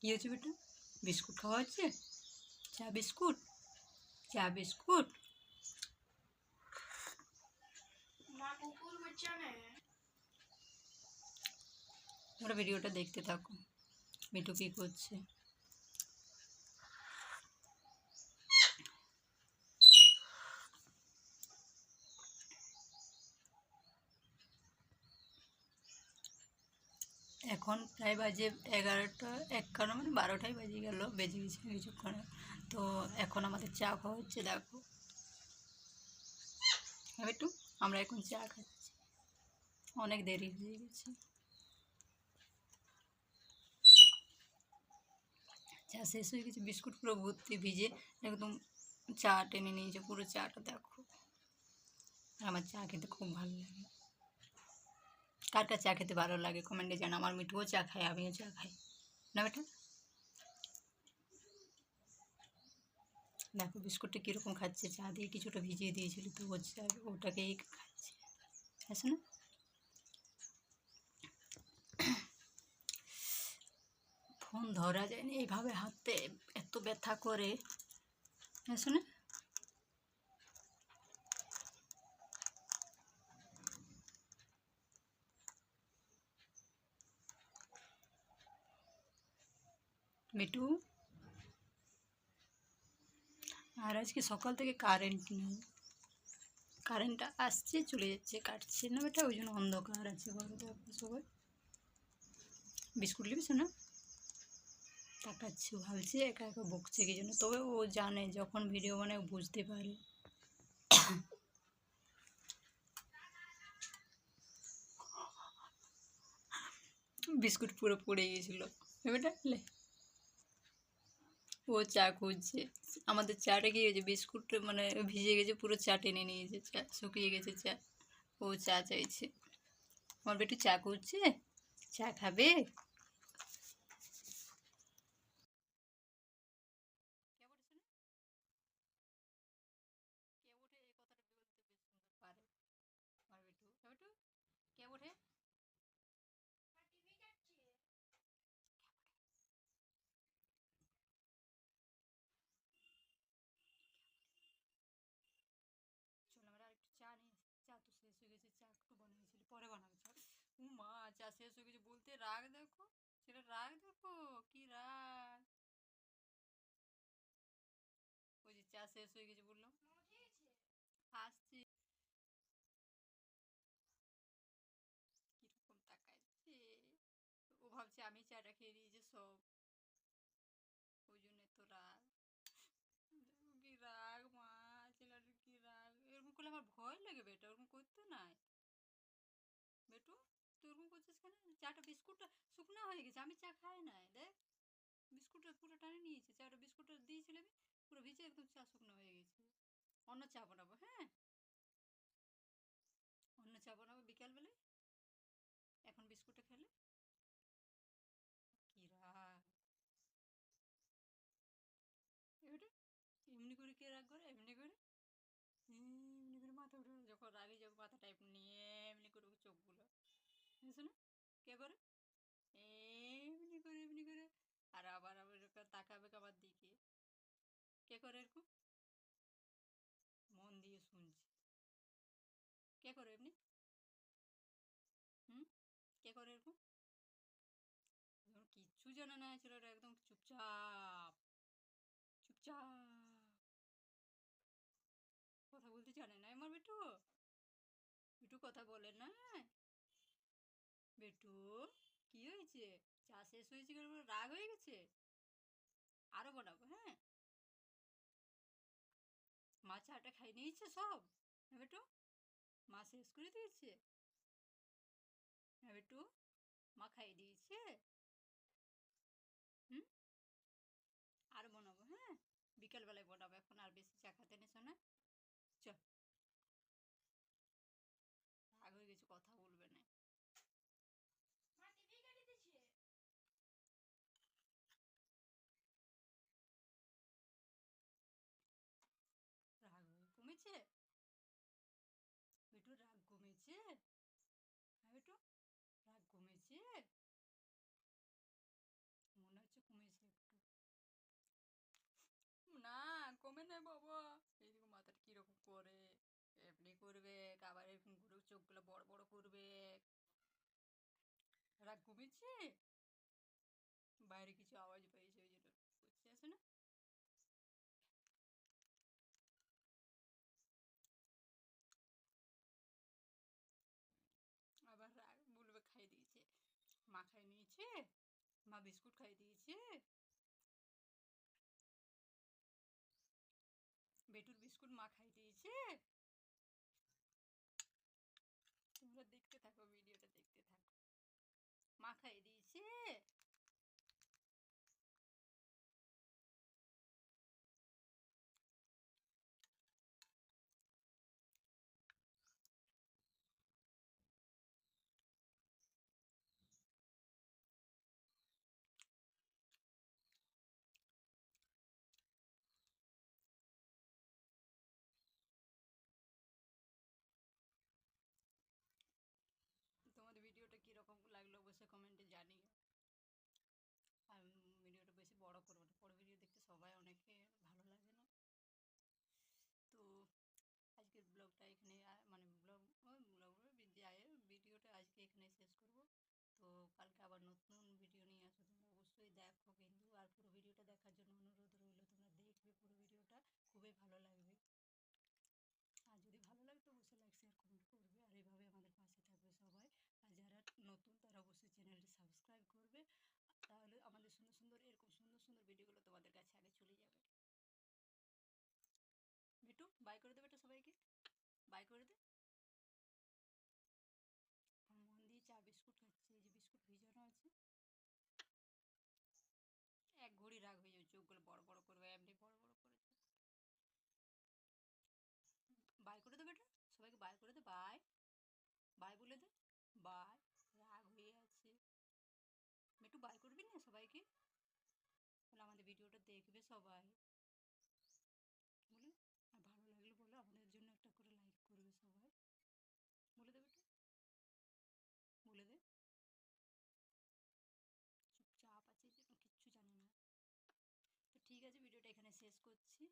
কী হয়েছে বেটা? বিস্কুট খাওয়া হচ্ছে? চা বিস্কুট? চা বিস্কুট? তোমরা ভিডিওটা দেখতে থাকো। মিঠু কী করছে? এখন প্রায় বাজে এগারোটা একান্ন মানে বারোটাই বাজে গেল, বেজে গেছে কিছুক্ষণে। তো এখন আমাদের চা খাওয়া হচ্ছে, দেখো। একটু, আমরা এখন চা খাচ্ছি। অনেক দেরি হয়ে গেছে। চা শেষ হয়ে গেছে বিস্কুট পুরো ভর্তি ভিজে একদম চা টেনে নিয়েছে, পুরো চাটা দেখো। আমার চা খেতে খুব ভালো লাগে। কার কার চা খেতে ভালো লাগে? কমেন্টে জানা আমার মিঠুও চা খায়, আমিও চা খাই। না বেটা? দেখো, বিস্কুটটা কীরকম খাচ্ছে? চা দিয়ে কিছুটা ভিজিয়ে দিয়েছিল, তো চা, ওটাকেই খাচ্ছে। আছে না? ফোন ধরা যায়নি এইভাবে হাতে? এত ব্যথা করে। আছে না? মিটু আর আজকে সকাল থেকে কারেন্ট নেই। কারেন্টটা আসছে, চলে যাচ্ছে, কাটছে না বেটা, ওই জন্য অন্ধকার আছে ঘরে দেখো সবাই। বিস্কুট নিবি না? তাকাচ্ছে, ভাবছে একা একা বকছে কি জন্য তবে ও জানে, যখন ভিডিও মানে বুঝতে পারে। বিস্কুট পুরো পড়ে গেছিল এবারটা লে। ও চা খুঁজছে। আমাদের চাটা কি হয়েছে বিস্কুট মানে ভিজে গেছে, পুরো চা টেনে নিয়েছে, চা শুকিয়ে গেছে চা। ও চা চাইছে। আমার বেটু চা খুঁজছে। চা খাবে কে ওঠে টিভি কাটছে চল আমরা আরেকটু চা নিয়ে চা তো শেষ হয়ে গেছে চা একটু বানিয়েছিলি পরে বানাবে। ও মা চা শেষ হয়ে গেছে বলতে, রাগ দেখো সেটা রাগ দেখো, কি রাগ? ওই যে চা শেষ হয়ে গেছে বললাম। আসছি কীরকম তাকাচ্ছে। ও ভাবছে, আমি চাটা খেয়ে দিয়েছি সব। ওই জন্য তো রাগ। কি রাগ মা, ছেলেটার কি রাগ? এরকম করলে আমার ভয় লাগে বেটা, ওরকম করতে নাই। করছিস চাটা বিস্কুটটা শুকনো হয়ে গেছে, আমি চা খাই নাই, দেখ। বিস্কুটটা পুরো টানে নিয়েছে, চাটা বিস্কুটটা দিয়েছিলাম পুরো ভিজে একদম চা শুকনো হয়ে গেছে। অন্য চা বানাবো হ্যাঁ? অন্য চা বানাবো বিকালবেলায় এখন বিস্কুটটা খেলে? কি রাগ। এমনি করে কে রাগ করে, এমনি করে? এমনি করে মাথা উঠে যখন রাগে যাব টাইপ নিয়ে এমনি করে চোখগুলো, বুঝছ না কে করে এমনি করে? আর আবার আবার তাকাবে দিকে? কে করে এরকম? মন দিয়ে শুনছি। কে করে এমনি? হুম? কে করে এরকম? কিচ্ছু জানে না ছেলেটা একদম চুপচাপ। চুপচাপ। কথা বলতে জানে না আমার বেটু? বেটু কথা বলে না বেটু, কি হয়েছে? চা শেষ হয়েছে কেন রাগ হয়ে গেছে? আরও বানাবো হ্যাঁ। মা চাটা খাই নিয়েছে সব। হ্যাঁ বেটু? মা শেষ করে দিয়েছে। হ্যাঁ বেটু? মা খাইয়ে দিয়েছে। হুম? আর বানাবো হ্যাঁ। বিকালবেলায় বানাবো, এখন আর বেশি চা খেতে নিছো না চল রাগ হয়ে গেছে কথা বলবে না মা টিভি কেটে দিচ্ছে রাগ হয়ে কমেছে বেটু রাগ কমেছে হ্যাঁ বেটু রাগ কমেছে মনে হচ্ছে কমেছে না বাবা এইদিকে মাথাটা কীরকম করে এমনি করবে আবার ঘুরে চোখগুলো বড় বড় করবে রাগ ঘুমিয়েছে বাইরে কিছু আওয়াজ পেয়েছে ওই জন্য বুঝতে আসে না আবার বলবে খাই দিয়েছে মা খাই নিয়েছে মা বিস্কুট খাই দিয়েছে বেটুর বিস্কুট মা খাই দিয়েছে। তোমরা দেখতে থাকো ভিডিওটা দেখতে থাকো। মাখাই দিয়েছে তোমাদের ভিডিওটা কীরকম লাগল অবশ্যই কমেন্টে জানিও আর ভিডিওটা বেশি বড় করব না বড় ভিডিও দেখতে সবাই অনেকে ভালো লাগে না তো আজকের ব্লগটা এখানে আ- মানে ব্লগ ব্লগ যায় ভিডিওটা আজকে এখানে শেষ করব তো কালকে আবার নতুন ভিডিও নিয়ে আসব তোমরা অবশ্যই দেখো কিন্তু। আর পুরো ভিডিওটা দেখার জন্য অনুরোধ রইল, তোমরা দেখবে পুরো ভিডিওটা খুবই ভালো লাগবে। আর যদি ভালো লাগে তো অবশ্যই লাইক শেয়ার কমেন্ট করবে। আর এইভাবে আমাদের পাশে থাকবে সবাই। আর যারা নতুন, তারা অবশ্যই চ্যানেলটি সাবস্ক্রাইব করবে। তাহলে আমাদের সুন্দর সুন্দর, এরকম সুন্দর সুন্দর ভিডিওগুলো তোমাদের কাছে আগে চলে যাবে। বেটু বাই করে দে বেটা সবাইকে বাই করে দে আর মন দিয়ে চা বিস্কুট খাচ্ছে এই যে বিস্কুট ভিজানো আছে এক ঘড়ি রাগ হয়ে যাবে চোখগুলো বড় বড় করবে এমনি বড় বড় করে চোখ। বাই করে দে বেটা সবাইকে বাই করে দে, বাই। বাই বলে দে। বাই, রাগ হয়ে আছে। একটু বাই করবি না সবাইকে? বলে আমাদের ভিডিওটা দেখবে সবাই। বলে আর ভালো লাগলে বলে আমাদের জন্য একটা করে লাইক করবে সবাই। বলে দেবে বলে দে। চুপচাপ আছে জন্য কিচ্ছু জানে না। তো ঠিক আছে, ভিডিওটা এখানে শেষ করছি।